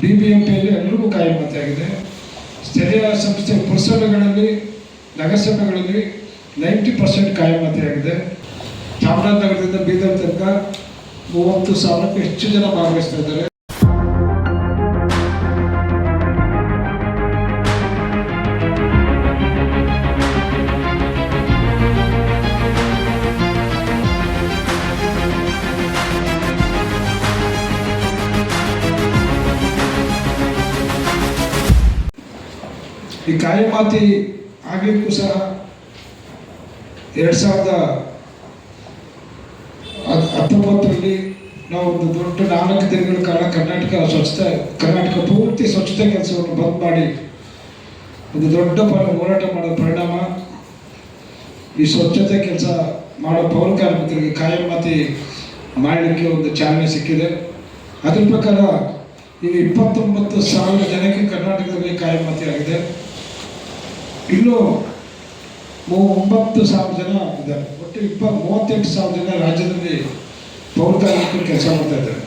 B B M ಪಿಯಲ್ಲಿ ಆಗಿದೆ ಸ್ಥಳೀಯ ಸಂಸ್ಥೆ ಪುರಸಭೆಗಳಲ್ಲಿ, ನಗರಸಭೆಗಳಲ್ಲಿ ನೈಂಟಿ ಪರ್ಸೆಂಟ್ ಕಾಯಮತೆ ಆಗಿದೆ ಚಾಮರಾಜನಗರದಿಂದ ಬೀದರ್ ತನಕ ಮೂವತ್ತು ಸಾವಿರಕ್ಕೂ ಹೆಚ್ಚು ಜನ ಭಾಗವಹಿಸ್ತಾ ಇದ್ದಾರೆ. ಈ ಕಾಯಮಾತಿ ಆಗಲಿಕ್ಕೂ ಸಹ ಎರಡು ಸಾವಿರದ ಹತ್- ಹತ್ತೊಂಬತ್ತರಲ್ಲಿ ನಾವು ಒಂದು ದೊಡ್ಡ ನಾಲ್ಕು ದಿನಗಳ ಕಾಲ ಕರ್ನಾಟಕ ಸ್ವಚ್ಛತೆ ಕರ್ನಾಟಕ ಪೂರ್ತಿ ಸ್ವಚ್ಛತೆ ಕೆಲಸವನ್ನು ಬಂದ್ ಮಾಡಿ ಒಂದು ದೊಡ್ಡ ಹೋರಾಟ ಮಾಡೋ ಪರಿಣಾಮ ಈ ಸ್ವಚ್ಛತೆ ಕೆಲಸ ಮಾಡೋ ಪೌರ ಕಾರ್ಮಿಕರಿಗೆ ಕಾಯಮಾತಿ ಮಾಡಲಿಕ್ಕೆ ಒಂದು ಚಾಲನೆ ಸಿಕ್ಕಿದೆ. ಅದ್ರ ಪ್ರಕಾರ ಈಗ ಇಪ್ಪತ್ತೊಂಬತ್ತು ಸಾವಿರ ಜನಕ್ಕೆ ಕರ್ನಾಟಕದಲ್ಲಿ ಕಾಯಮಾತಿ ಆಗಿದೆ ಇನ್ನು ಒಂಬತ್ತು ಸಾವಿರ ಜನ ಇದ್ದಾರೆ. ಒಟ್ಟು ಇಪ್ಪ ಮೂವತ್ತೆಂಟು ಸಾವಿರ ಜನ ರಾಜ್ಯದಲ್ಲಿ ಪೌರ ಕಾರ್ಮಿಕರು ಕೆಲಸ ಮಾಡ್ತಾ ಇದ್ದಾರೆ.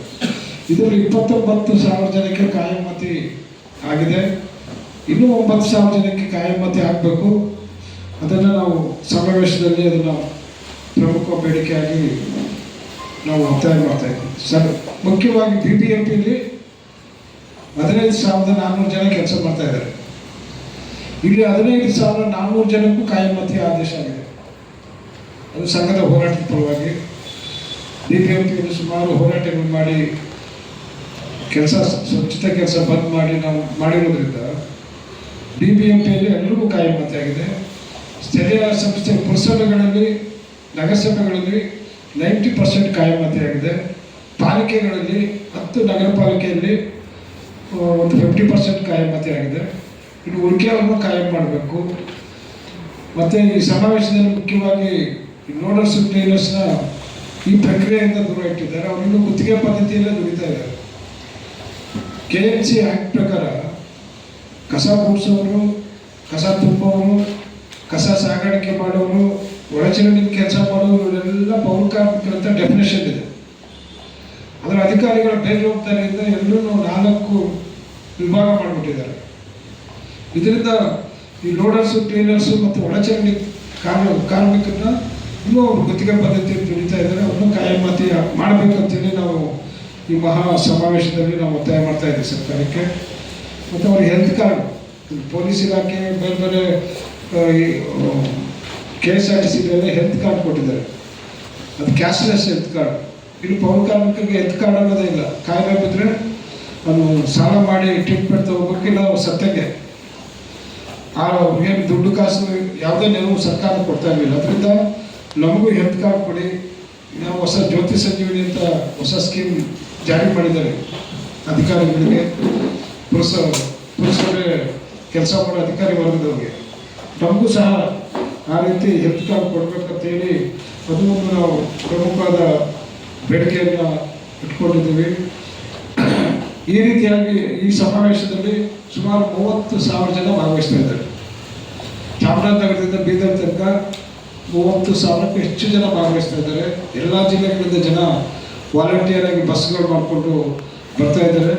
ಇದರಲ್ಲಿ ಇಪ್ಪತ್ತೊಂಬತ್ತು ಸಾವಿರ ಜನಕ್ಕೆ ಕಾಯಮತಿ ಆಗಿದೆ. ಇನ್ನೂ ಒಂಬತ್ತು ಸಾವಿರ ಜನಕ್ಕೆ ಕಾಯಮತಿ ಆಗಬೇಕು. ಅದನ್ನು ನಾವು ಸಮಾವೇಶದಲ್ಲಿ ಅದನ್ನು ಪ್ರಮುಖ ಬೇಡಿಕೆಯಾಗಿ ನಾವು ಒತ್ತಾಯ ಮಾಡ್ತಾ ಇದ್ದೀವಿ. ಸರ್, ಮುಖ್ಯವಾಗಿ ಬಿ ಬಿ ಎಂ ಪಿಲಿ ಹದಿನೈದು ಸಾವಿರದ ನಾನ್ನೂರು ಜನ ಕೆಲಸ ಮಾಡ್ತಾ ಇದ್ದಾರೆ. ಇಲ್ಲಿ ಹದಿನೈದು ಸಾವಿರ ನಾನ್ನೂರು ಜನಕ್ಕೂ ಕಾಯಮತಿ ಆದೇಶ ಆಗಿದೆ. ಅದು ಸಂಘದ ಹೋರಾಟದ ಪರವಾಗಿ ಬಿ ಬಿ ಎಂ ಸುಮಾರು ಹೋರಾಟಗಳು ಮಾಡಿ ಕೆಲಸ ಸ್ವಚ್ಛತೆ ಕೆಲಸ ಬಂದ್ ಮಾಡಿ ನಾವು ಮಾಡಿರೋದ್ರಿಂದ ಬಿ ಬಿ ಎಂ ಪಿಯಲ್ಲಿ ಎಲ್ರಿಗೂ ಕಾಯಮತಿ ಆಗಿದೆ. ಸ್ಥಳೀಯ ಸಂಸ್ಥೆ ಪುರಸಭೆಗಳಲ್ಲಿ, ನಗರಸಭೆಗಳಲ್ಲಿ ನೈಂಟಿ ಪರ್ಸೆಂಟ್ ಕಾಯಮತಿ ಆಗಿದೆ. ಪಾಲಿಕೆಗಳಲ್ಲಿ, ಹತ್ತು ನಗರ ಪಾಲಿಕೆಯಲ್ಲಿ ಒಂದು ಫಿಫ್ಟಿ ಪರ್ಸೆಂಟ್ ಕಾಯಮತಿ ಆಗಿದೆ. ಇನ್ನು ಉಳಿಕೆಯನ್ನು ಕಾಯಂ ಮಾಡಬೇಕು. ಮತ್ತು ಈ ಸಮಾವೇಶದಲ್ಲಿ ಮುಖ್ಯವಾಗಿ ನೋಡರ್ಸ್ ಟೈಲರ್ಸ್ನ ಈ ಪ್ರಕ್ರಿಯೆಯಿಂದ ದೂರ ಇಟ್ಟಿದ್ದಾರೆ. ಅವರಿನ್ನೂ ಗುತ್ತಿಗೆ ಪದ್ಧತಿಯಲ್ಲೇ ದುಡಿತಾ ಇದ್ದಾರೆ. ಕೆ ಎಂ ಸಿ ಆ್ಯಕ್ಟ್ ಪ್ರಕಾರ ಕಸ ಗುಡಿಸೋರು, ಕಸ ತುಂಬೋವರು ಕಸ ಸಾಗಾಣಿಕೆ ಮಾಡೋರು, ಒಳಚರಂಡಿ ಕೆಲಸ ಮಾಡೋರು, ಇವರೆಲ್ಲ ಪೌರ ಕಾರ್ಮಿಕರು ಅಂತ ಡೆಫಿನೇಷನ್ ಇದೆ. ಅದರ ಅಧಿಕಾರಿಗಳ ಬೇಜವಾಬ್ದಾರಿಯಿಂದ ಎಲ್ಲರೂ ನಾಲ್ಕು ವಿಭಾಗ ಮಾಡಿಬಿಟ್ಟಿದ್ದಾರೆ. ಇದರಿಂದ ಈ ಲೋಡರ್ಸು ಕ್ಲೀನರ್ಸು ಮತ್ತು ಒಳಚರಂಡಿ ಕಾರ್ಮ ಕಾರ್ಮಿಕರನ್ನ ಇನ್ನೂ ಅವರು ಗುತ್ತಿಗೆ ಪದ್ಧತಿಯಲ್ಲಿ ದುಡಿತಾ ಇದ್ದಾರೆ. ಅವ್ರನ್ನ ಕಾಯಮಾತಿ ಮಾಡಬೇಕಂತೇಳಿ ನಾವು ಈ ಮಹಾ ಸಮಾವೇಶದಲ್ಲಿ ನಾವು ಒತ್ತಾಯ ಮಾಡ್ತಾ ಇದ್ದೀವಿ ಸರ್ಕಾರಕ್ಕೆ. ಮತ್ತು ಅವ್ರ ಹೆಲ್ತ್ ಕಾರ್ಡ್, ಪೊಲೀಸ್ ಇಲಾಖೆ ಬೇರೆ ಬೇರೆ K S R T health card ಕೊಟ್ಟಿದ್ದಾರೆ. ಅದು ಕ್ಯಾಶ್ಲೆಸ್ ಹೆಲ್ತ್ ಕಾರ್ಡ್. ಇಲ್ಲಿ ಪೌರ ಕಾರ್ಮಿಕರಿಗೆ ಹೆಲ್ತ್ ಕಾರ್ಡ್ ಅನ್ನೋದೇ ಇಲ್ಲ. ಕಾಯಿಲೆ ಬಿದ್ದರೆ ಅವನು ಸಾಲ ಮಾಡಿ ಟ್ರೀಟ್ಮೆಂಟ್ ತಗೋಬೇಕಿಲ್ಲ ಅವ್ರು ಸತ್ಯಗೆ ಆ ಏನು ದುಡ್ಡು ಕಾಸು ಯಾವುದೇ ನೆರವು ಸರ್ಕಾರ ಕೊಡ್ತಾ ಇರಲಿಲ್ಲ. ಅದರಿಂದ ನಮಗೂ ಹೆಲ್ತ್ ಕಾರ್ಡ್ ಕೊಡಿ. ನಾವು ಹೊಸ ಜ್ಯೋತಿ ಸಂಜೀವಿನಿ ಅಂತ ಹೊಸ ಸ್ಕೀಮ್ ಜಾರಿ ಮಾಡಿದ್ದಾರೆ ಅಧಿಕಾರಿಗಳಿಗೆ. ಪುರುಷ ಪುರುಷರೇ ಕೆಲಸ ಮಾಡೋ ಅಧಿಕಾರಿ ವರ್ಗದವ್ರಿಗೆ. ನಮಗೂ ಸಹ ಆ ರೀತಿ ಹೆಲ್ತ್ ಕಾರ್ಡ್ ಕೊಡಬೇಕಂತೇಳಿ ಅದು ಒಂದು ನಾವು ಪ್ರಮುಖವಾದ ಬೇಡಿಕೆಯನ್ನು ಇಟ್ಕೊಂಡಿದ್ದೀವಿ. ಈ ರೀತಿಯಾಗಿ ಈ ಸಮಾವೇಶದಲ್ಲಿ ಸುಮಾರು ಮೂವತ್ತು ಸಾವಿರ ಜನ ಭಾಗವಹಿಸ್ತಾ ಇದ್ದಾರೆ. ಚಾಮರಾಜನಗರದಿಂದ ಬೀದರ್ ತನಕ ಮೂವತ್ತು ಸಾವಿರಕ್ಕೂ ಹೆಚ್ಚು ಜನ ಭಾಗವಹಿಸ್ತಾ ಇದ್ದಾರೆ. ಎಲ್ಲ ಜಿಲ್ಲೆಗಳಿಂದ ಜನ ವಾಲಂಟಿಯರ್ ಆಗಿ ಬಸ್ಗಳು ಮಾಡಿಕೊಂಡು ಬರ್ತಾ ಇದ್ದಾರೆ.